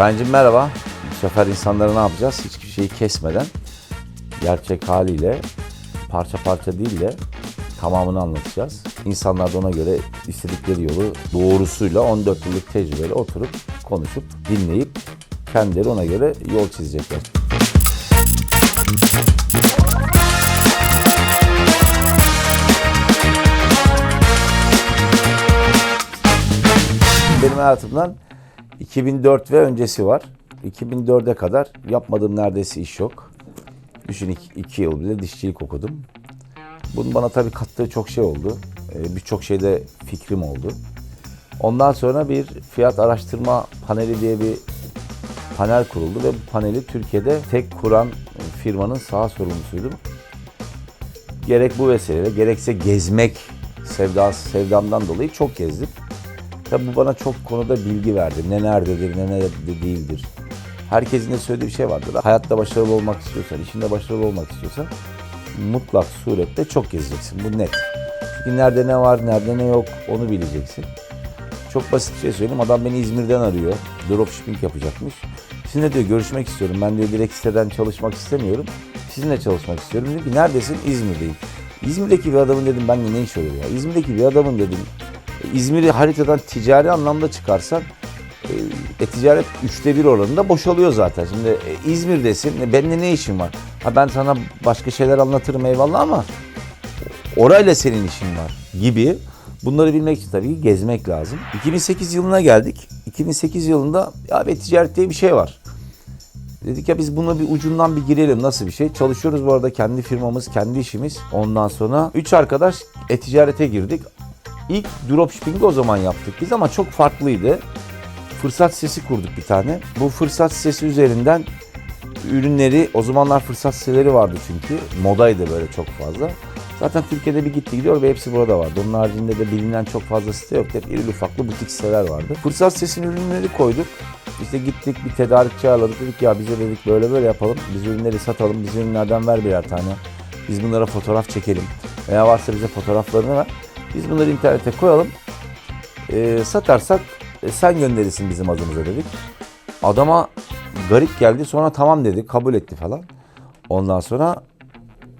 Şahin'cim merhaba. Bu sefer insanlara ne yapacağız? Hiçbir şeyi kesmeden gerçek haliyle parça parça değil de tamamını anlatacağız. İnsanlar da ona göre istedikleri yolu doğrusuyla 14 yıllık tecrübeyle oturup konuşup dinleyip kendileri ona göre yol çizecekler. Benim hayatımdan 2004 ve öncesi var. 2004'e kadar yapmadığım neredeyse iş yok. Düşün iki, iki yıl bile dişçilik okudum. Bunun bana tabii kattığı çok şey oldu. Ee, Birçok şeyde fikrim oldu. Ondan sonra bir fiyat araştırma paneli diye bir panel kuruldu ve bu paneli Türkiye'de tek kuran firmanın sağ sorumlusuydum. Gerek bu vesileyle gerekse gezmek sevdası, sevdamdan dolayı çok gezdim. Tabi bu bana çok konuda bilgi verdi. Ne nerededir, ne nerede değildir. Herkesin de söylediği bir şey vardır. Hayatta başarılı olmak istiyorsan, işinde başarılı olmak istiyorsan mutlak surette çok gezeceksin. Bu net. Çünkü nerede ne var, nerede ne yok onu bileceksin. Çok basit bir şey söyleyeyim. Adam beni İzmir'den arıyor. Dropshipping yapacakmış. Sizinle diyor görüşmek istiyorum. Ben diyor direkt siteden çalışmak istemiyorum. Sizinle çalışmak istiyorum. Dedim ki neredesin? İzmir'deyim. İzmir'deki bir adamın dedim ben ne iş oluyor ya? İzmir'deki bir adamın dedim İzmir'i haritadan ticari anlamda çıkarsan e, e, ticaret üçte bir oranında boşalıyor zaten. Şimdi e, İzmir'desin, e, benimle ne işin var? Ha ben sana başka şeyler anlatırım eyvallah ama orayla senin işin var gibi. Bunları bilmek için tabii ki gezmek lazım. 2008 yılına geldik. 2008 yılında ya be ticaret diye bir şey var. Dedik ya biz buna bir ucundan bir girelim nasıl bir şey. Çalışıyoruz bu arada kendi firmamız, kendi işimiz. Ondan sonra üç arkadaş e-ticarete girdik. İlk dropshipping'i o zaman yaptık biz ama çok farklıydı. Fırsat sitesi kurduk bir tane. Bu fırsat sitesi üzerinden ürünleri, o zamanlar fırsat siteleri vardı çünkü. Modaydı böyle çok fazla. Zaten Türkiye'de bir gitti gidiyor ve hepsi burada vardı. Onun haricinde de bilinen çok fazla site yoktu. Hep irili ufaklı butik siteler vardı. Fırsat sitesinin ürünleri koyduk. İşte gittik bir tedarikçi ağırladık. Dedik ya bize dedik böyle böyle yapalım. Biz ürünleri satalım. Biz ürünlerden ver birer tane. Biz bunlara fotoğraf çekelim. Veya varsa bize fotoğraflarını ver. Biz bunları internete koyalım. Ee, satarsak e, sen gönderirsin bizim adımıza dedik. Adama garip geldi. Sonra tamam dedi. Kabul etti falan. Ondan sonra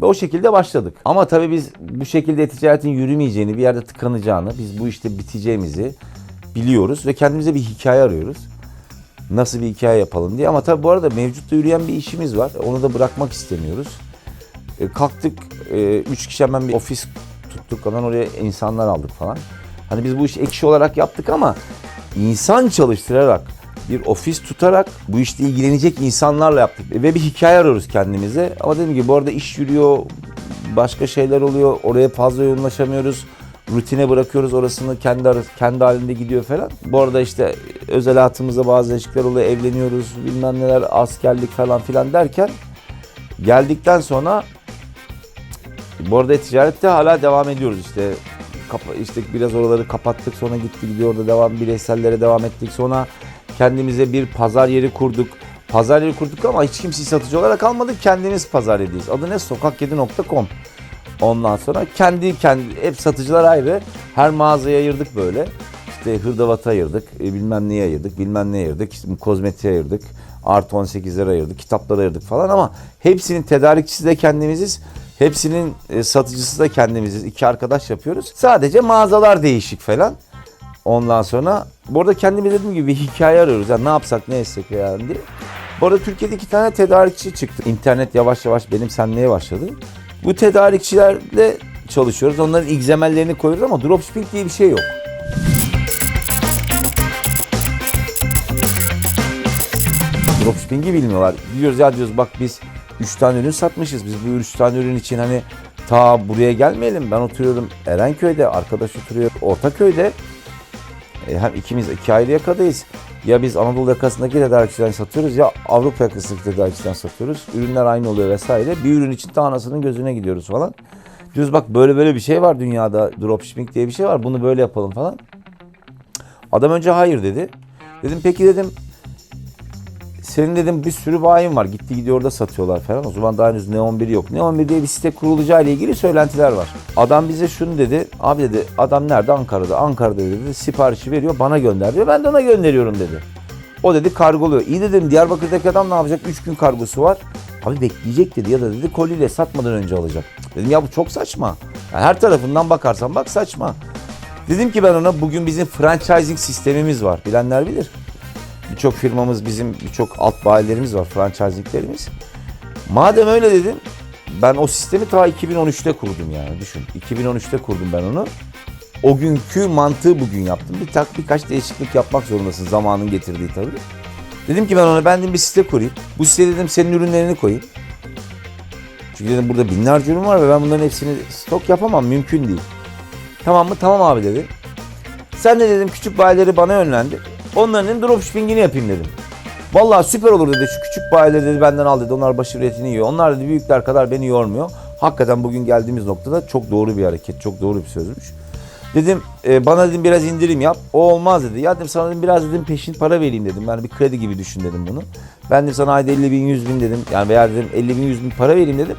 ve o şekilde başladık. Ama tabii biz bu şekilde ticaretin yürümeyeceğini, bir yerde tıkanacağını, biz bu işte biteceğimizi biliyoruz ve kendimize bir hikaye arıyoruz. Nasıl bir hikaye yapalım diye. Ama tabii bu arada mevcutta yürüyen bir işimiz var. Onu da bırakmak istemiyoruz. E, kalktık, e, üç kişi hemen bir ofis tuttuk. Hemen oraya insanlar aldık falan. Hani biz bu işi ekşi olarak yaptık ama insan çalıştırarak, bir ofis tutarak bu işle ilgilenecek insanlarla yaptık. Ve bir hikaye arıyoruz kendimize. Ama dediğim gibi bu arada iş yürüyor, başka şeyler oluyor. Oraya fazla yoğunlaşamıyoruz. Rutine bırakıyoruz orasını kendi kendi halinde gidiyor falan. Bu arada işte özel hayatımızda bazı değişiklikler oluyor. Evleniyoruz, bilmem neler, askerlik falan filan derken geldikten sonra bu arada ticarette hala devam ediyoruz işte. Kapa, işte biraz oraları kapattık sonra gitti gidiyor orada devam bireysellere devam ettik. Sonra kendimize bir pazar yeri kurduk. Pazar yeri kurduk ama hiç kimseyi satıcı olarak almadık. Kendimiz pazar yeriyiz. Adı ne? Sokak7.com. Ondan sonra kendi kendi hep satıcılar ayrı. Her mağazaya ayırdık böyle. İşte hırdavatı ayırdık, e, bilmem neye ayırdık, bilmem neye ayırdık, işte kozmetiğe ayırdık, artı 18'lere ayırdık, kitaplara ayırdık falan ama hepsinin tedarikçisi de kendimiziz. Hepsinin e, satıcısı da kendimiziz. İki arkadaş yapıyoruz. Sadece mağazalar değişik falan. Ondan sonra bu arada kendimiz dediğim gibi bir hikaye arıyoruz. Yani ne yapsak ne etsek yani diye. Bu arada Türkiye'de iki tane tedarikçi çıktı. İnternet yavaş yavaş benimsenmeye başladı. Bu tedarikçilerle çalışıyoruz. Onların egzemellerini koyuyoruz ama dropshipping diye bir şey yok. Dropshipping'i bilmiyorlar. Diyoruz ya diyoruz bak biz 3 tane ürün satmışız. Biz bu 3 tane ürün için hani ta buraya gelmeyelim. Ben oturuyorum Erenköy'de, arkadaş oturuyor Ortaköy'de. E, hem ikimiz iki ayrı yakadayız. Ya biz Anadolu yakasındaki tedarikçiden satıyoruz ya Avrupa yakasındaki tedarikçiden satıyoruz. Ürünler aynı oluyor vesaire. Bir ürün için de anasının gözüne gidiyoruz falan. Diyoruz bak böyle böyle bir şey var dünyada. Dropshipping diye bir şey var. Bunu böyle yapalım falan. Adam önce hayır dedi. Dedim peki dedim senin dedim bir sürü bayin var. Gitti gidiyor orada satıyorlar falan. O zaman daha henüz Neon 1 yok. Neon 1 diye bir site kurulacağı ile ilgili söylentiler var. Adam bize şunu dedi. Abi dedi adam nerede? Ankara'da. Ankara'da dedi. Siparişi veriyor bana gönder diyor. Ben de ona gönderiyorum dedi. O dedi kargoluyor. İyi dedim Diyarbakır'daki adam ne yapacak? 3 gün kargosu var. Abi bekleyecek dedi ya da dedi koliyle satmadan önce alacak. Dedim ya bu çok saçma. Yani her tarafından bakarsan bak saçma. Dedim ki ben ona bugün bizim franchising sistemimiz var. Bilenler bilir. Birçok firmamız bizim birçok alt bayilerimiz var franchisinglerimiz. Madem öyle dedim ben o sistemi ta 2013'te kurdum yani düşün. 2013'te kurdum ben onu. O günkü mantığı bugün yaptım. Bir tak birkaç değişiklik yapmak zorundasın zamanın getirdiği tabii. Dedim ki ben ona ben bir site kurayım. Bu siteye dedim senin ürünlerini koyayım. Çünkü dedim burada binlerce ürün var ve ben bunların hepsini stok yapamam. Mümkün değil. Tamam mı? Tamam abi dedi. Sen de dedim küçük bayileri bana yönlendir. Onların dedim dropshippingini yapayım dedim. Vallahi süper olur dedi. Şu küçük bayileri dedi benden al dedi. Onlar başarıyetini yiyor. Onlar dedi büyükler kadar beni yormuyor. Hakikaten bugün geldiğimiz noktada çok doğru bir hareket. Çok doğru bir sözmüş. Dedim e, bana dedim biraz indirim yap. O olmaz dedi. Ya dedim sana dedim biraz dedim peşin para vereyim dedim. Yani bir kredi gibi düşün dedim bunu. Ben dedim sana ayda 50 bin 100 bin dedim. Yani veya dedim 50 bin 100 bin para vereyim dedim.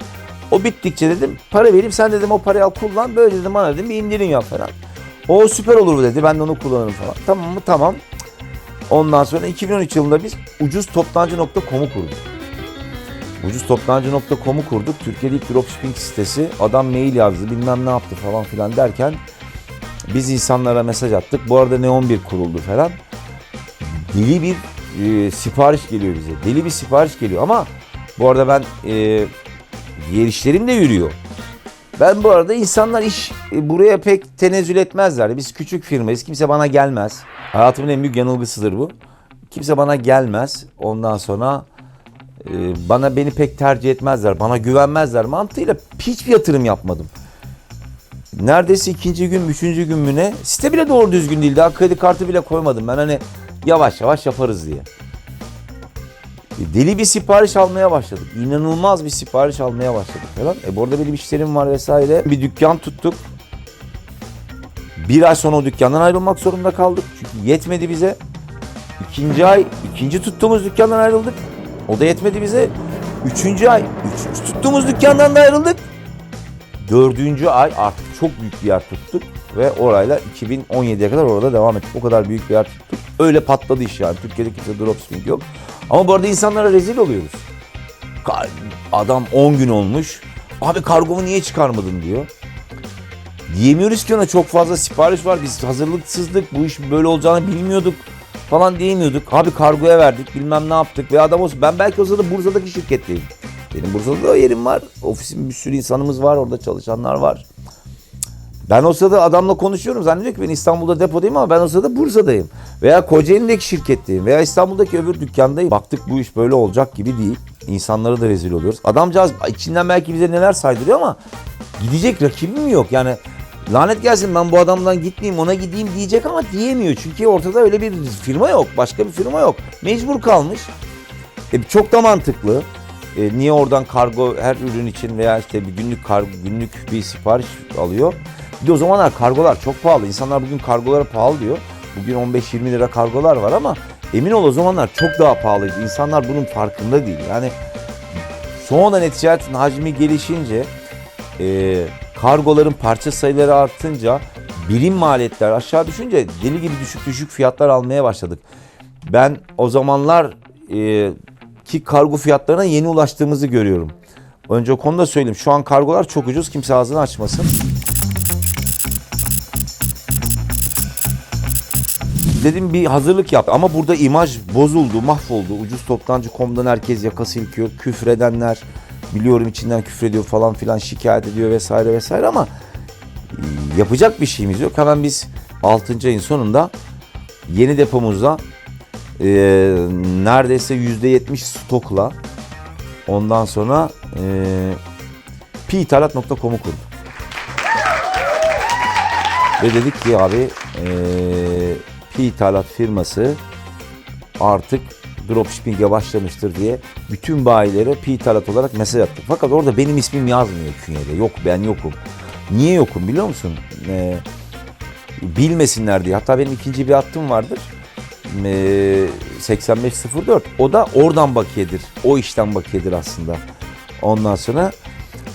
O bittikçe dedim para vereyim sen dedim o parayı al kullan. Böyle dedim bana dedim bir indirim yap falan. O süper olur dedi. Ben de onu kullanırım falan. Tamam mı? Tamam. Ondan sonra 2013 yılında biz ucuztoptancı.com'u kurduk. Ucuztoptancı.com'u kurduk. Türkiye'de ilk dropshipping sitesi. Adam mail yazdı bilmem ne yaptı falan filan derken biz insanlara mesaj attık. Bu arada Neon 1 kuruldu falan. Deli bir e, sipariş geliyor bize. Deli bir sipariş geliyor ama bu arada ben e, diğer işlerim de yürüyor. Ben bu arada insanlar iş e, buraya pek tenezzül etmezler. Biz küçük firmayız. Kimse bana gelmez. Hayatımın en büyük yanılgısıdır bu. Kimse bana gelmez. Ondan sonra e, bana beni pek tercih etmezler. Bana güvenmezler mantığıyla hiçbir yatırım yapmadım. Neredeyse ikinci gün, üçüncü gün mü ne? Site bile doğru düzgün değil. Daha kredi kartı bile koymadım. Ben hani yavaş yavaş yaparız diye. E, Deli bir sipariş almaya başladık. İnanılmaz bir sipariş almaya başladık falan. E bu arada benim işlerim var vesaire. Bir dükkan tuttuk. Bir ay sonra o dükkandan ayrılmak zorunda kaldık. Çünkü yetmedi bize. İkinci ay, ikinci tuttuğumuz dükkandan ayrıldık. O da yetmedi bize. Üçüncü ay, üçüncü tuttuğumuz dükkandan da ayrıldık. Dördüncü ay artık çok büyük bir yer tuttuk. Ve orayla 2017'ye kadar orada devam ettik. O kadar büyük bir yer tuttuk. Öyle patladı iş yani. Türkiye'de kimse dropshipping yok. Ama bu arada insanlara rezil oluyoruz. Adam 10 gün olmuş. Abi kargomu niye çıkarmadın diyor. Diyemiyoruz ki ona çok fazla sipariş var. Biz hazırlıksızlık bu iş böyle olacağını bilmiyorduk falan diyemiyorduk. Abi kargoya verdik bilmem ne yaptık. Ve adam olsun ben belki o sırada Bursa'daki şirketteyim. Benim Bursa'da da yerim var. Ofisim bir sürü insanımız var. Orada çalışanlar var. Ben o sırada adamla konuşuyorum. Zannediyor ki ben İstanbul'da depodayım ama ben o sırada Bursa'dayım. Veya Kocaeli'ndeki şirketteyim. Veya İstanbul'daki öbür dükkandayım. Baktık bu iş böyle olacak gibi değil. İnsanlara da rezil oluyoruz. Adamcağız içinden belki bize neler saydırıyor ama gidecek rakibim yok. Yani lanet gelsin ben bu adamdan gitmeyeyim ona gideyim diyecek ama diyemiyor. Çünkü ortada öyle bir firma yok. Başka bir firma yok. Mecbur kalmış. E, çok da mantıklı. E, niye oradan kargo her ürün için veya işte bir günlük kargo, günlük bir sipariş alıyor. Bir de o zamanlar kargolar çok pahalı. İnsanlar bugün kargolara pahalı diyor. Bugün 15-20 lira kargolar var ama emin ol o zamanlar çok daha pahalıydı. İnsanlar bunun farkında değil. Yani sonradan ticaretin hacmi gelişince e, kargoların parça sayıları artınca birim maliyetler aşağı düşünce deli gibi düşük düşük fiyatlar almaya başladık. Ben o zamanlar e, ki kargo fiyatlarına yeni ulaştığımızı görüyorum. Önce o konuda söyleyeyim. Şu an kargolar çok ucuz. Kimse ağzını açmasın. Dedim bir hazırlık yap ama burada imaj bozuldu, mahvoldu. Ucuz toptancı.com'dan herkes yaka silkiyor. Küfredenler biliyorum içinden küfrediyor falan filan şikayet ediyor vesaire vesaire ama e, yapacak bir şeyimiz yok. Hemen biz 6. ayın sonunda yeni depomuzda e, neredeyse %70 stokla ondan sonra e, piithalat.com'u kurduk. Ve dedik ki abi e, ithalat firması artık dropshipping'e başlamıştır diye bütün bayilere Pi ithalat olarak mesaj attık. Fakat orada benim ismim yazmıyor künyede. Yok ben yokum. Niye yokum biliyor musun? Ee, bilmesinler diye. Hatta benim ikinci bir hattım vardır. Ee, 8504. O da oradan bakiyedir. O işten bakiyedir aslında. Ondan sonra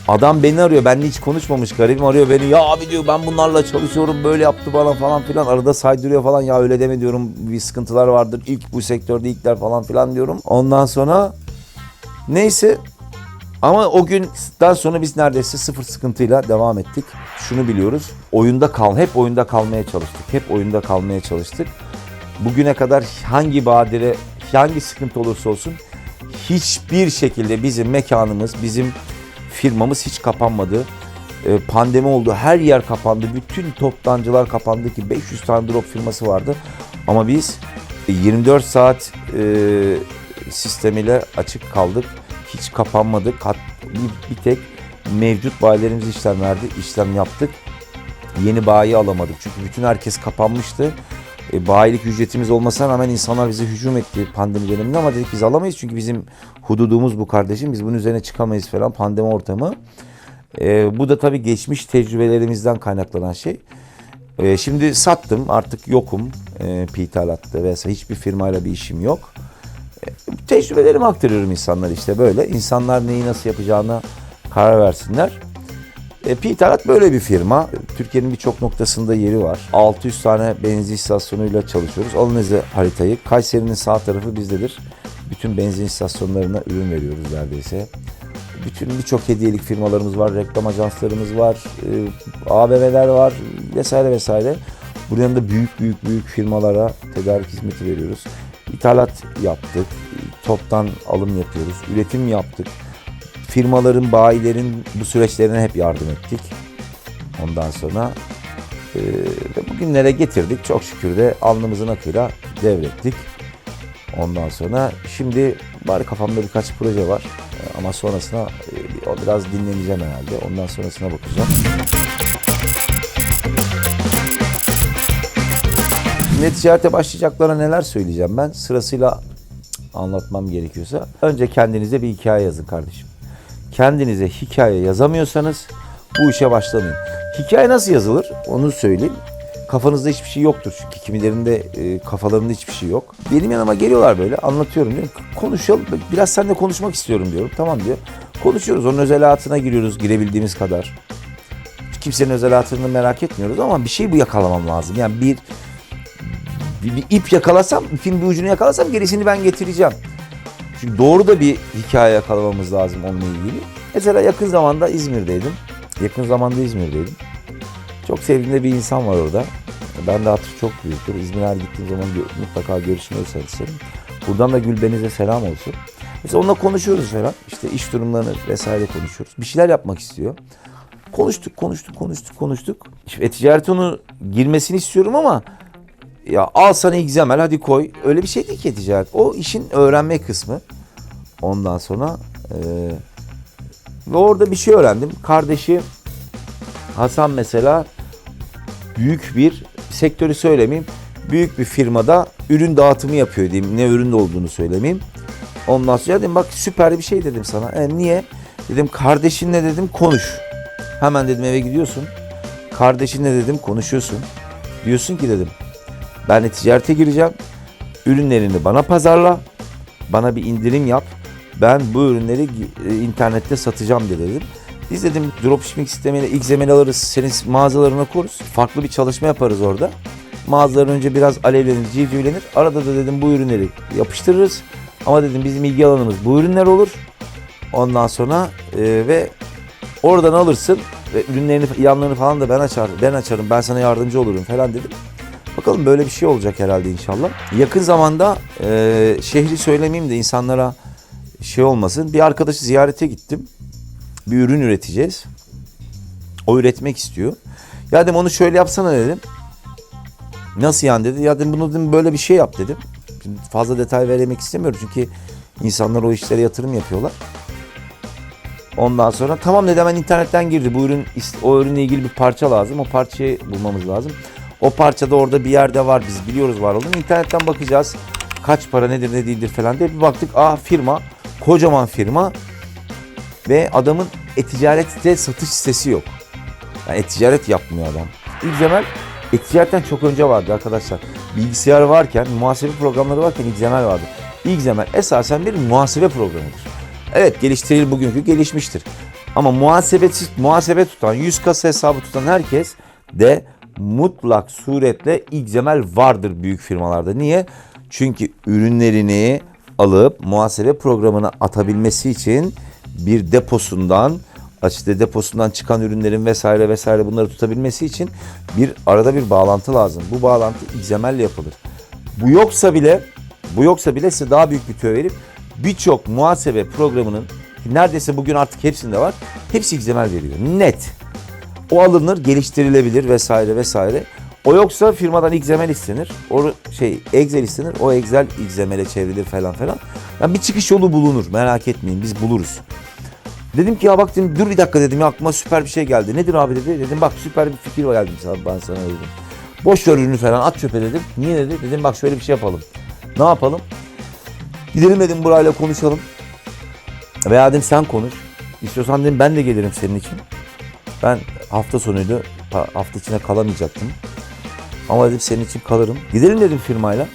Adam beni arıyor. Benle hiç konuşmamış. Garibim arıyor beni. Ya abi diyor ben bunlarla çalışıyorum. Böyle yaptı bana falan filan. Arada saydırıyor falan. Ya öyle deme diyorum. Bir sıkıntılar vardır. İlk bu sektörde ilkler falan filan diyorum. Ondan sonra neyse ama o günden sonra biz neredeyse sıfır sıkıntıyla devam ettik. Şunu biliyoruz. Oyunda kal, hep oyunda kalmaya çalıştık. Hep oyunda kalmaya çalıştık. Bugüne kadar hangi badire, hangi sıkıntı olursa olsun hiçbir şekilde bizim mekanımız, bizim firmamız hiç kapanmadı. Ee, Pandemi oldu, her yer kapandı. Bütün toptancılar kapandı ki 500 tane drop firması vardı. Ama biz 24 saat e, sistemiyle açık kaldık. Hiç kapanmadık. Bir, bir tek mevcut bayilerimiz işlem verdi. işlem yaptık. Yeni bayi alamadık. Çünkü bütün herkes kapanmıştı. E, bayilik ücretimiz olmasına rağmen insanlar bize hücum etti pandemi döneminde ama dedik biz alamayız çünkü bizim hududumuz bu kardeşim. Biz bunun üzerine çıkamayız falan pandemi ortamı. E, bu da tabii geçmiş tecrübelerimizden kaynaklanan şey. E, şimdi sattım artık yokum e, ithalatта vesaire hiçbir firmayla bir işim yok. E, tecrübelerimi aktarıyorum insanlar işte böyle. İnsanlar neyi nasıl yapacağına karar versinler. E, Pitalat böyle bir firma. Türkiye'nin birçok noktasında yeri var. 600 tane benzin istasyonuyla çalışıyoruz. Alın size haritayı. Kayseri'nin sağ tarafı bizdedir. Bütün benzin istasyonlarına ürün veriyoruz neredeyse. Bütün birçok hediyelik firmalarımız var, reklam ajanslarımız var, e, AVM'ler var vesaire vesaire. Buradan da büyük büyük büyük firmalara tedarik hizmeti veriyoruz. İthalat yaptık, toptan alım yapıyoruz, üretim yaptık firmaların, bayilerin bu süreçlerine hep yardım ettik. Ondan sonra e, ve bugünlere getirdik. Çok şükür de alnımızın akıyla devrettik. Ondan sonra şimdi bari kafamda birkaç proje var. Ama sonrasına e, o biraz dinleneceğim herhalde. Ondan sonrasına bakacağım. Şimdi ticarete başlayacaklara neler söyleyeceğim ben? Sırasıyla anlatmam gerekiyorsa. Önce kendinize bir hikaye yazın kardeşim kendinize hikaye yazamıyorsanız bu işe başlamayın. Hikaye nasıl yazılır onu söyleyeyim. Kafanızda hiçbir şey yoktur çünkü kimilerinde e, kafalarında hiçbir şey yok. Benim yanıma geliyorlar böyle anlatıyorum diyorum. Konuşalım biraz seninle konuşmak istiyorum diyorum. Tamam diyor. Konuşuyoruz onun özel hayatına giriyoruz girebildiğimiz kadar. Kimsenin özel hayatını merak etmiyoruz ama bir şey bu yakalamam lazım. Yani bir bir, bir ip yakalasam, film bir ucunu yakalasam gerisini ben getireceğim. Çünkü doğru da bir hikaye yakalamamız lazım onunla ilgili. Mesela yakın zamanda İzmir'deydim. Yakın zamanda İzmir'deydim. Çok sevdiğim bir insan var orada. Ben de hatır çok büyüktür. İzmir'e gittiğim zaman mutlaka görüşmeyi isterim. Buradan da Gülbeniz'e selam olsun. Mesela onunla konuşuyoruz falan. İşte iş durumlarını vesaire konuşuyoruz. Bir şeyler yapmak istiyor. Konuştuk, konuştuk, konuştuk, konuştuk. İşte ticaret onu girmesini istiyorum ama ya al sana XML hadi koy. Öyle bir şey değil ki ticaret. O işin öğrenme kısmı. Ondan sonra e, ve orada bir şey öğrendim. Kardeşi Hasan mesela büyük bir sektörü söylemeyeyim. Büyük bir firmada ürün dağıtımı yapıyor diyeyim. Ne üründe olduğunu söylemeyeyim. Ondan sonra dedim bak süper bir şey dedim sana. E, niye? Dedim kardeşinle dedim konuş. Hemen dedim eve gidiyorsun. Kardeşinle dedim konuşuyorsun. Diyorsun ki dedim ben de ticarete gireceğim. Ürünlerini bana pazarla. Bana bir indirim yap. Ben bu ürünleri e, internette satacağım de dedim. Biz dedim dropshipping sistemiyle ilk zemin alırız. Senin mağazalarına koruz. Farklı bir çalışma yaparız orada. Mağazalar önce biraz alevlenir, civcivlenir. Arada da dedim bu ürünleri yapıştırırız. Ama dedim bizim ilgi alanımız bu ürünler olur. Ondan sonra e, ve oradan alırsın ve ürünlerini yanlarını falan da ben açarım. Ben açarım. Ben sana yardımcı olurum falan dedim. Bakalım böyle bir şey olacak herhalde inşallah. Yakın zamanda e, şehri söylemeyeyim de insanlara şey olmasın. Bir arkadaşı ziyarete gittim. Bir ürün üreteceğiz. O üretmek istiyor. Ya dedim onu şöyle yapsana dedim. Nasıl yani dedi. Ya dedim bunu dedim böyle bir şey yap dedim. Şimdi fazla detay vermek istemiyorum çünkü insanlar o işlere yatırım yapıyorlar. Ondan sonra tamam dedi hemen internetten girdi. Bu ürün o ürünle ilgili bir parça lazım. O parçayı bulmamız lazım. O parça da orada bir yerde var. Biz biliyoruz var olduğunu. İnternetten bakacağız. Kaç para nedir ne değildir falan diye bir baktık. Aa firma. Kocaman firma. Ve adamın e-ticarette satış sitesi yok. Yani e-ticaret yapmıyor adam. İlk Zemel e-ticaretten çok önce vardı arkadaşlar. Bilgisayar varken, muhasebe programları varken ilk Zemel vardı. İlk Zemel esasen bir muhasebe programıdır. Evet geliştiril bugünkü gelişmiştir. Ama muhasebesiz, muhasebe tutan, 100 kasa hesabı tutan herkes de mutlak suretle XML vardır büyük firmalarda. Niye? Çünkü ürünlerini alıp muhasebe programına atabilmesi için bir deposundan işte deposundan çıkan ürünlerin vesaire vesaire bunları tutabilmesi için bir arada bir bağlantı lazım. Bu bağlantı XML ile yapılır. Bu yoksa bile bu yoksa bile size daha büyük bir tüyo verip birçok muhasebe programının neredeyse bugün artık hepsinde var. Hepsi XML veriyor. Net. O alınır, geliştirilebilir vesaire vesaire. O yoksa firmadan XML istenir. O şey Excel istenir. O Excel XML'e çevrilir falan falan. Yani bir çıkış yolu bulunur. Merak etmeyin biz buluruz. Dedim ki ya bak dedim dur bir dakika dedim ya aklıma süper bir şey geldi. Nedir abi dedi. Dedim bak süper bir fikir geldi sana, ben sana dedim. Boş ver ürünü falan at çöpe dedim. Niye dedi? Dedim bak şöyle bir şey yapalım. Ne yapalım? Gidelim dedim burayla konuşalım. Veya dedim sen konuş. İstiyorsan dedim ben de gelirim senin için. Ben hafta sonuydu. ha- Hafta içine kalamayacaktım. Ama dedim senin için kalırım. Gidelim dedim firmayla.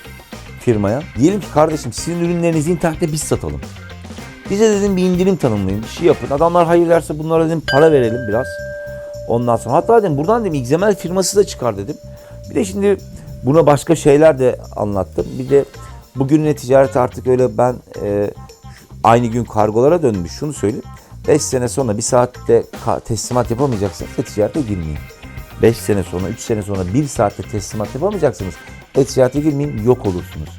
Firmaya. Diyelim ki kardeşim sizin ürünlerinizi internette biz satalım. Bize dedim bir indirim tanımlayın. Bir şey yapın. Adamlar hayır derse bunlara dedim para verelim biraz. Ondan sonra hatta dedim buradan dedim XML firması da çıkar dedim. Bir de şimdi buna başka şeyler de anlattım. Bir de bugün ticaret artık öyle ben e, aynı gün kargolara dönmüş. Şunu söyleyeyim. 5 sene sonra bir saatte teslimat yapamayacaksınız e-ticarete girmeyin. 5 sene sonra, 3 sene sonra 1 saatte teslimat yapamayacaksınız. E-ticarete girmeyin, yok olursunuz.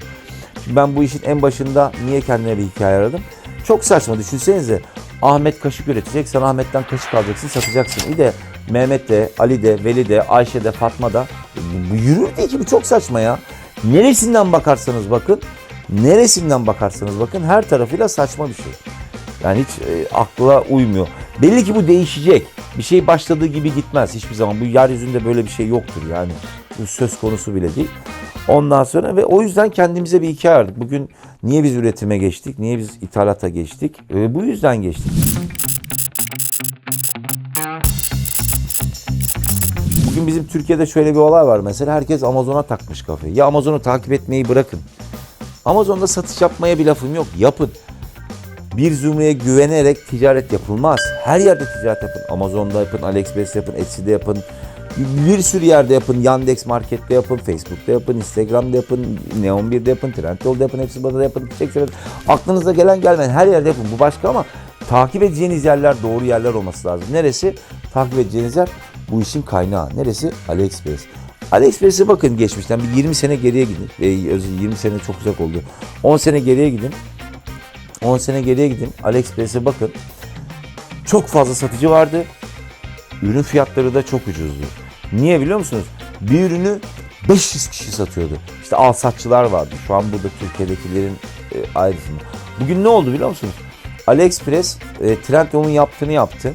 Şimdi ben bu işin en başında niye kendime bir hikaye aradım? Çok saçma düşünsenize. Ahmet kaşık üretecek. Sen Ahmet'ten kaşık alacaksın, satacaksın. İyi de Mehmet de, Ali de, Veli de, Ayşe de, Fatma da. Bu yürür değil ki bu çok saçma ya. Neresinden bakarsanız bakın, neresinden bakarsanız bakın her tarafıyla saçma bir şey. Yani hiç e, akla uymuyor. Belli ki bu değişecek. Bir şey başladığı gibi gitmez hiçbir zaman. Bu yeryüzünde böyle bir şey yoktur yani. Bu söz konusu bile değil. Ondan sonra ve o yüzden kendimize bir hikaye aradık. Bugün niye biz üretime geçtik? Niye biz ithalata geçtik? E, bu yüzden geçtik. Bugün bizim Türkiye'de şöyle bir olay var mesela. Herkes Amazon'a takmış kafayı. Ya Amazon'u takip etmeyi bırakın. Amazon'da satış yapmaya bir lafım yok. Yapın. Bir zümreye güvenerek ticaret yapılmaz. Her yerde ticaret yapın. Amazon'da yapın, AliExpress yapın, Etsy'de yapın. Bir sürü yerde yapın. Yandex Market'te yapın, Facebook'ta yapın, Instagram'da yapın, Neon 1'de yapın, Trendyol'da yapın, hepsi burada yapın. Çek sepet. Aklınıza gelen gelmeyen her yerde yapın. Bu başka ama takip edeceğiniz yerler doğru yerler olması lazım. Neresi? Takip edeceğiniz yer bu işin kaynağı. Neresi? AliExpress. AliExpress'e bakın geçmişten bir 20 sene geriye gidin. E, özür 20 sene çok uzak oldu. 10 sene geriye gidin. 10 sene geriye gidin. AliExpress'e bakın. Çok fazla satıcı vardı. Ürün fiyatları da çok ucuzdu. Niye biliyor musunuz? Bir ürünü 500 kişi satıyordu. İşte al satçılar vardı. Şu an burada Türkiye'dekilerin e, ayrısında. Bugün ne oldu biliyor musunuz? AliExpress e, Trendyol'un yaptığını yaptı.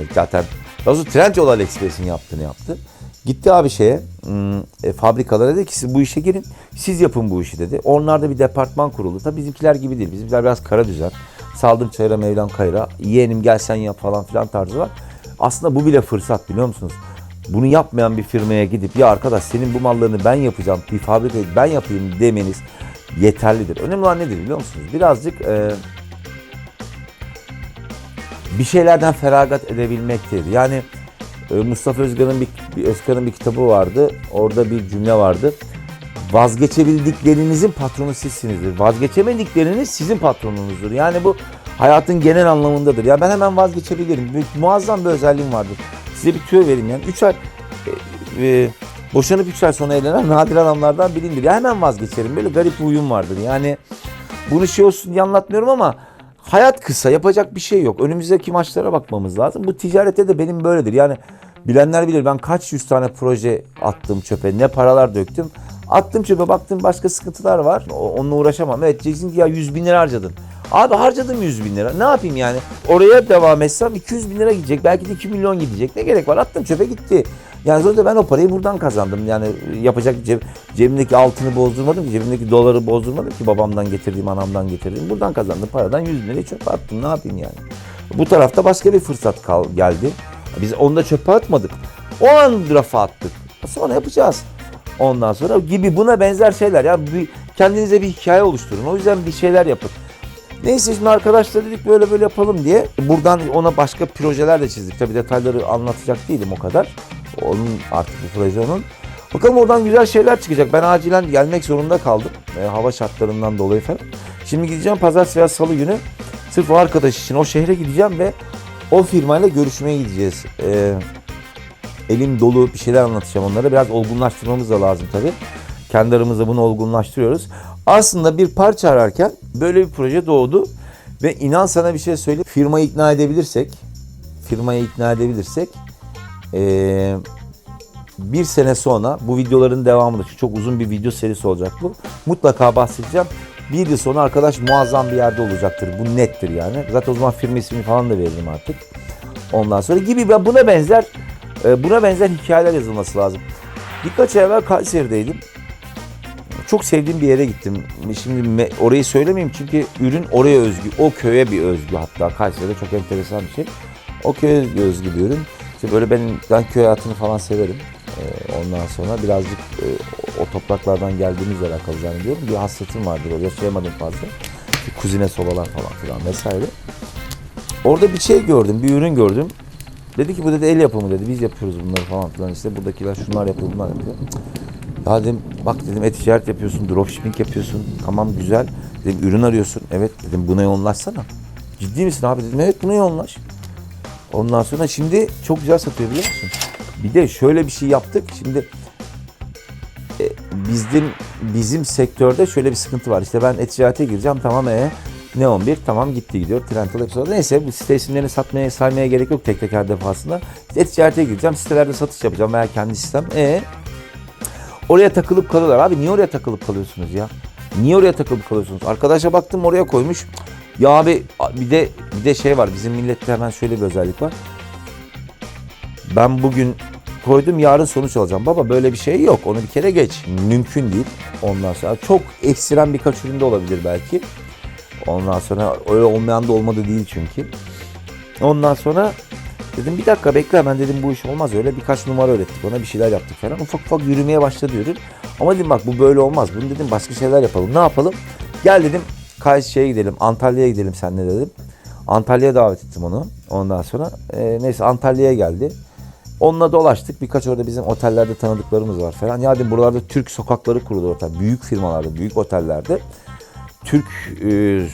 E, zaten daha doğrusu Trendyol AliExpress'in yaptığını yaptı. Gitti abi şeye hmm, e, fabrikalara dedi ki siz bu işe girin. Siz yapın bu işi dedi. Onlarda bir departman kuruldu. Tabii bizimkiler gibi değil. Bizimkiler biraz kara düzen. Saldım çayıra Mevlam kayıra. Yeğenim gel sen yap falan filan tarzı var. Aslında bu bile fırsat biliyor musunuz? Bunu yapmayan bir firmaya gidip ya arkadaş senin bu mallarını ben yapacağım. Bir fabrikayı ben yapayım demeniz yeterlidir. Önemli olan nedir biliyor musunuz? Birazcık e, bir şeylerden feragat edebilmektir. Yani Mustafa Özkan'ın bir, Özkan'ın bir kitabı vardı. Orada bir cümle vardı. Vazgeçebildiklerinizin patronu sizsinizdir. Vazgeçemedikleriniz sizin patronunuzdur. Yani bu hayatın genel anlamındadır. Ya ben hemen vazgeçebilirim. Muazzam bir özelliğim vardır. Size bir tüyo vereyim yani. 3 ay e, e, boşanıp 3 ay sonra evlenen nadir adamlardan biriyimdir. Ya hemen vazgeçerim. Böyle garip bir huyum vardır. Yani bunu şey olsun diye anlatmıyorum ama hayat kısa yapacak bir şey yok. Önümüzdeki maçlara bakmamız lazım. Bu ticarette de benim böyledir. Yani bilenler bilir ben kaç yüz tane proje attım çöpe ne paralar döktüm. Attım çöpe baktım başka sıkıntılar var. Onunla uğraşamam. Evet diyeceksin ki ya 100 bin lira harcadın. Abi harcadım 100 bin lira. Ne yapayım yani? Oraya devam etsem 200 bin lira gidecek. Belki de 2 milyon gidecek. Ne gerek var? Attım çöpe gitti. Yani sonuçta ben o parayı buradan kazandım. Yani yapacak ceb, cebimdeki altını bozdurmadım ki. Cebimdeki doları bozdurmadım ki. Babamdan getirdiğim, anamdan getirdiğim. Buradan kazandım. Paradan 100 bin lirayı çöpe attım. Ne yapayım yani? Bu tarafta başka bir fırsat kal geldi. Biz onu da çöpe atmadık. O an rafa attık. Sonra yapacağız. Ondan sonra gibi buna benzer şeyler. Ya bir, kendinize bir hikaye oluşturun. O yüzden bir şeyler yapın. Neyse şimdi arkadaşlar dedik böyle böyle yapalım diye. Buradan ona başka projeler de çizdik. Tabii detayları anlatacak değilim o kadar. Onun artık bu proje onun. Bakalım oradan güzel şeyler çıkacak. Ben acilen gelmek zorunda kaldım. E, hava şartlarından dolayı falan. Şimdi gideceğim pazartesi veya salı günü. Sırf o arkadaş için o şehre gideceğim ve o firmayla görüşmeye gideceğiz. E, elim dolu bir şeyler anlatacağım onlara. Biraz olgunlaştırmamız da lazım tabii. Kendi aramızda bunu olgunlaştırıyoruz. Aslında bir parça ararken böyle bir proje doğdu. Ve inan sana bir şey söyleyeyim. Firmayı ikna edebilirsek, firmayı ikna edebilirsek eee, bir sene sonra bu videoların devamında çünkü çok uzun bir video serisi olacak bu. Mutlaka bahsedeceğim. Bir yıl sonra arkadaş muazzam bir yerde olacaktır. Bu nettir yani. Zaten o zaman firma ismini falan da veririm artık. Ondan sonra gibi buna benzer e, buna benzer hikayeler yazılması lazım. Birkaç ay evvel Kayseri'deydim. Çok sevdiğim bir yere gittim. Şimdi orayı söylemeyeyim çünkü ürün oraya özgü. O köye bir özgü hatta. Kayseri'de çok enteresan bir şey. O köye özgü bir ürün. İşte böyle ben, ben köy hayatını falan severim. Ee, ondan sonra birazcık e, o topraklardan geldiğimizle alakalı zannediyorum. Bir hasretim vardır. O yaşayamadım fazla. İşte kuzine sobalar falan filan vesaire. Orada bir şey gördüm, bir ürün gördüm. Dedi ki bu dedi el yapımı dedi. Biz yapıyoruz bunları falan filan işte. Buradakiler şunlar yapıyor, bunlar yapıyor. Ya dedim bak dedim e-ticaret yapıyorsun, dropshipping yapıyorsun. Tamam güzel. Dedim ürün arıyorsun. Evet dedim buna yoğunlaşsana. Ciddi misin abi dedim. Evet buna yoğunlaş. Ondan sonra şimdi çok güzel satıyor biliyor musun? Bir de şöyle bir şey yaptık. Şimdi e, bizim bizim sektörde şöyle bir sıkıntı var. İşte ben e-ticarete gireceğim tamam e ne 11 tamam gitti gidiyor. Trendyol hepsi. Neyse bu site isimlerini satmaya saymaya gerek yok tek tek her defasında. İşte gireceğim. Sitelerde satış yapacağım veya kendi sistem. E oraya takılıp kalıyorlar. Abi niye oraya takılıp kalıyorsunuz ya? Niye oraya takılıp kalıyorsunuz? Arkadaşa baktım oraya koymuş. Ya abi bir de bir de şey var. Bizim millette hemen şöyle bir özellik var. Ben bugün koydum yarın sonuç alacağım. Baba böyle bir şey yok. Onu bir kere geç. Mümkün değil. Ondan sonra çok ekstrem birkaç üründe olabilir belki. Ondan sonra öyle olmayan da olmadı değil çünkü. Ondan sonra dedim bir dakika bekle ben dedim bu iş olmaz öyle birkaç numara öğrettik ona bir şeyler yaptık falan. Ufak ufak yürümeye başladı ürün. Ama dedim bak bu böyle olmaz. Bunu dedim başka şeyler yapalım. Ne yapalım? Gel dedim Kayseri'ye gidelim. Antalya'ya gidelim seninle dedim. Antalya'ya davet ettim onu. Ondan sonra e, neyse Antalya'ya geldi. Onunla dolaştık. Birkaç orada bizim otellerde tanıdıklarımız var falan. Ya dedim buralarda Türk sokakları kurulur otel. Büyük firmalarda, büyük otellerde. Türk e,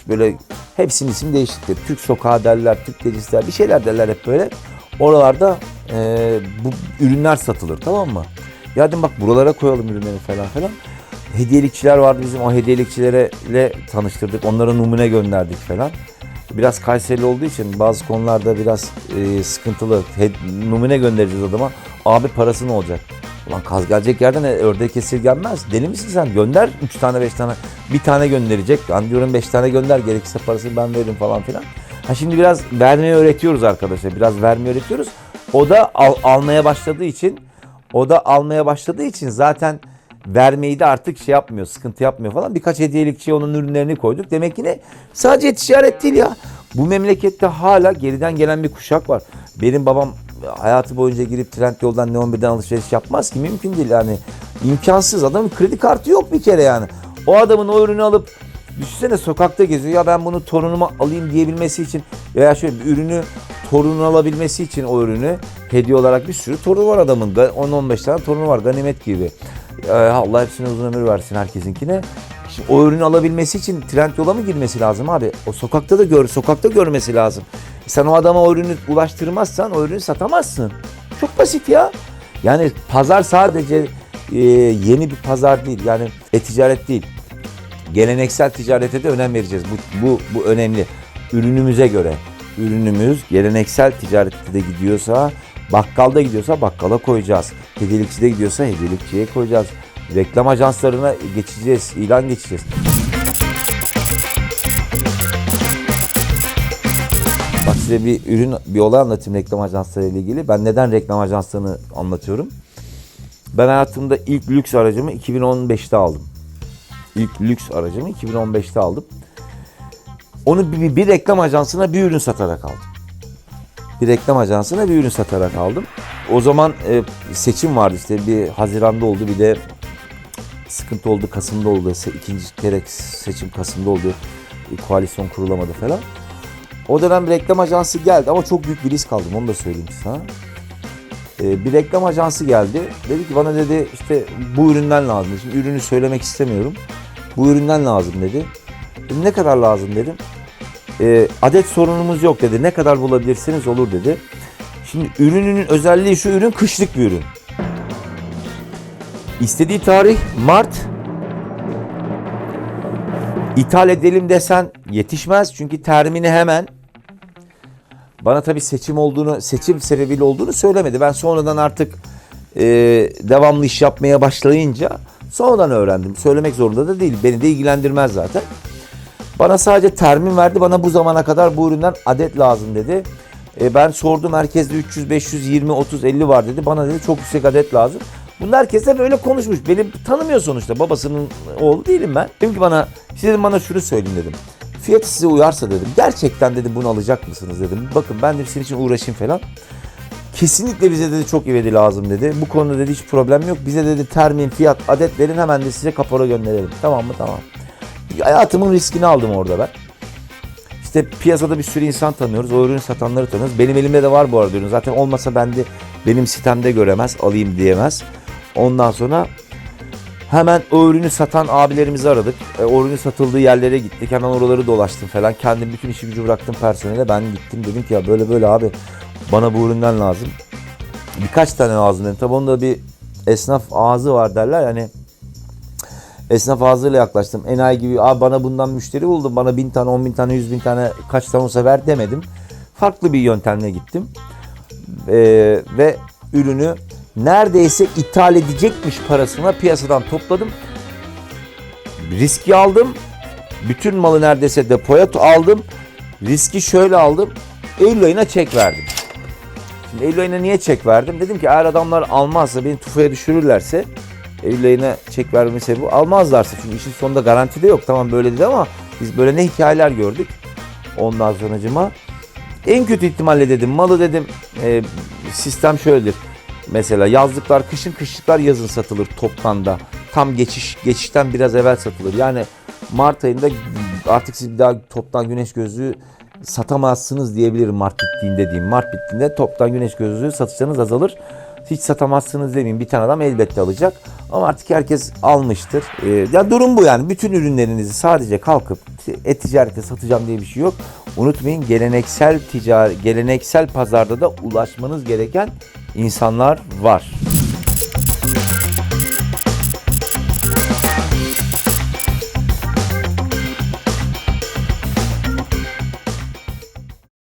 böyle hepsinin ismi değişiktir. Türk sokağı derler, Türk gecesi derler, bir şeyler derler hep böyle. Oralarda e, bu ürünler satılır tamam mı? Ya dedim bak buralara koyalım ürünleri falan falan. Hediyelikçiler vardı bizim o hediyelikçilere tanıştırdık. Onlara numune gönderdik falan. Biraz Kayserili olduğu için bazı konularda biraz e, sıkıntılı. He- numune göndereceğiz adama. Abi parası ne olacak? Ulan kaz gelecek yerden ördek esirgenmez. Deli misin sen? Gönder 3 tane 5 tane. Bir tane gönderecek. Ben diyorum 5 tane gönder. Gerekirse parasını ben veririm falan filan. Ha şimdi biraz vermeyi öğretiyoruz arkadaşlar. Biraz vermeyi öğretiyoruz. O da al- almaya başladığı için o da almaya başladığı için zaten vermeyi de artık şey yapmıyor, sıkıntı yapmıyor falan. Birkaç hediyelikçiye onun ürünlerini koyduk. Demek ki ne? Sadece ticaret değil ya. Bu memlekette hala geriden gelen bir kuşak var. Benim babam hayatı boyunca girip Trendyol'dan Neon 1'den alışveriş yapmaz ki. Mümkün değil yani. İmkansız. Adamın kredi kartı yok bir kere yani. O adamın o ürünü alıp düşünsene sokakta geziyor. Ya ben bunu torunuma alayım diyebilmesi için veya şöyle bir ürünü torunun alabilmesi için o ürünü hediye olarak bir sürü torunu var adamın. 10-15 tane torunu var ganimet gibi. Ee, Allah hepsine uzun ömür versin herkesinkine. Şimdi o ürünü alabilmesi için Trendyol'a mı girmesi lazım abi? O sokakta da gör, sokakta görmesi lazım. Sen o adama o ürünü ulaştırmazsan o ürünü satamazsın. Çok basit ya. Yani pazar sadece e, yeni bir pazar değil. Yani e-ticaret değil. Geleneksel ticarete de önem vereceğiz. Bu, bu, bu önemli. Ürünümüze göre. Ürünümüz geleneksel ticarette de gidiyorsa, bakkalda gidiyorsa bakkala koyacağız. Hediyelikçide gidiyorsa hediyelikçiye koyacağız. Reklam ajanslarına geçeceğiz, ilan geçeceğiz. Bak size bir ürün, bir olay anlatayım reklam ajansları ile ilgili. Ben neden reklam ajanslarını anlatıyorum? Ben hayatımda ilk lüks aracımı 2015'te aldım. İlk lüks aracımı 2015'te aldım. Onu bir, bir reklam ajansına bir ürün satarak aldım. Bir reklam ajansına bir ürün satarak aldım. O zaman e, seçim vardı işte bir Haziran'da oldu bir de sıkıntı oldu Kasım'da oldu. İkinci kere seçim Kasım'da oldu. koalisyon kurulamadı falan. O dönem bir reklam ajansı geldi ama çok büyük bir risk aldım onu da söyleyeyim sana. Ee, bir reklam ajansı geldi. Dedi ki bana dedi işte bu üründen lazım. Şimdi ürünü söylemek istemiyorum. Bu üründen lazım dedi. Ne kadar lazım dedim. Ee, adet sorunumuz yok dedi. Ne kadar bulabilirsiniz olur dedi. Şimdi ürünün özelliği şu ürün kışlık bir ürün. İstediği tarih Mart. İthal edelim desen yetişmez çünkü termini hemen. Bana tabii seçim olduğunu, seçim sebebiyle olduğunu söylemedi. Ben sonradan artık e, devamlı iş yapmaya başlayınca sonradan öğrendim. Söylemek zorunda da değil. Beni de ilgilendirmez zaten. Bana sadece termin verdi. Bana bu zamana kadar bu üründen adet lazım dedi. E, ben sordum herkeste 300, 500, 20, 30, 50 var dedi. Bana dedi çok yüksek adet lazım. Bunlar herkes de böyle konuşmuş. Beni tanımıyor sonuçta. Babasının oğlu değilim ben. Dedim ki bana, işte dedim bana şunu söyleyin dedim. Fiyatı size uyarsa dedim. Gerçekten dedim bunu alacak mısınız dedim. Bakın ben de sizin için uğraşayım falan. Kesinlikle bize dedi çok ivedi lazım dedi. Bu konuda dedi hiç problem yok. Bize dedi termin, fiyat, adet verin hemen de size kapora gönderelim. Tamam mı? Tamam. Hayatımın riskini aldım orada ben. İşte piyasada bir sürü insan tanıyoruz. O ürünü satanları tanıyoruz. Benim elimde de var bu arada ürün. Zaten olmasa ben de benim sitemde göremez, alayım diyemez. Ondan sonra hemen o ürünü satan abilerimizi aradık. E, o ürünün satıldığı yerlere gittik. Hemen oraları dolaştım falan. Kendim bütün işi gücü bıraktım personele. Ben gittim dedim ki ya böyle böyle abi bana bu üründen lazım. Birkaç tane lazım dedim. Tabii onda bir esnaf ağzı var derler. Yani esnaf ağzıyla yaklaştım. Enayi gibi abi bana bundan müşteri buldum. Bana bin tane, on bin tane, yüz bin tane kaç tane olsa ver demedim. Farklı bir yöntemle gittim. Ee, ve ürünü neredeyse ithal edecekmiş parasına piyasadan topladım. Riski aldım. Bütün malı neredeyse depoya aldım. Riski şöyle aldım. Eylül ayına çek verdim. Şimdi Eylül ayına niye çek verdim? Dedim ki eğer adamlar almazsa beni tufaya düşürürlerse Eylül ayına çek verme sebebi almazlarsa. Çünkü işin sonunda garanti de yok. Tamam böyle dedi ama biz böyle ne hikayeler gördük. Ondan sonracıma en kötü ihtimalle dedim malı dedim e, sistem şöyledir. Mesela yazlıklar kışın kışlıklar yazın satılır toptan da. Tam geçiş geçişten biraz evvel satılır. Yani Mart ayında artık siz bir daha toptan güneş gözlüğü satamazsınız diyebilirim Mart bittiğinde diyeyim. Mart bittiğinde toptan güneş gözlüğü satışlarınız azalır. Hiç satamazsınız demeyeyim. Bir tane adam elbette alacak. Ama artık herkes almıştır. Ee, ya durum bu yani. Bütün ürünlerinizi sadece kalkıp e-ticarete satacağım diye bir şey yok. Unutmayın geleneksel ticari, geleneksel pazarda da ulaşmanız gereken insanlar var.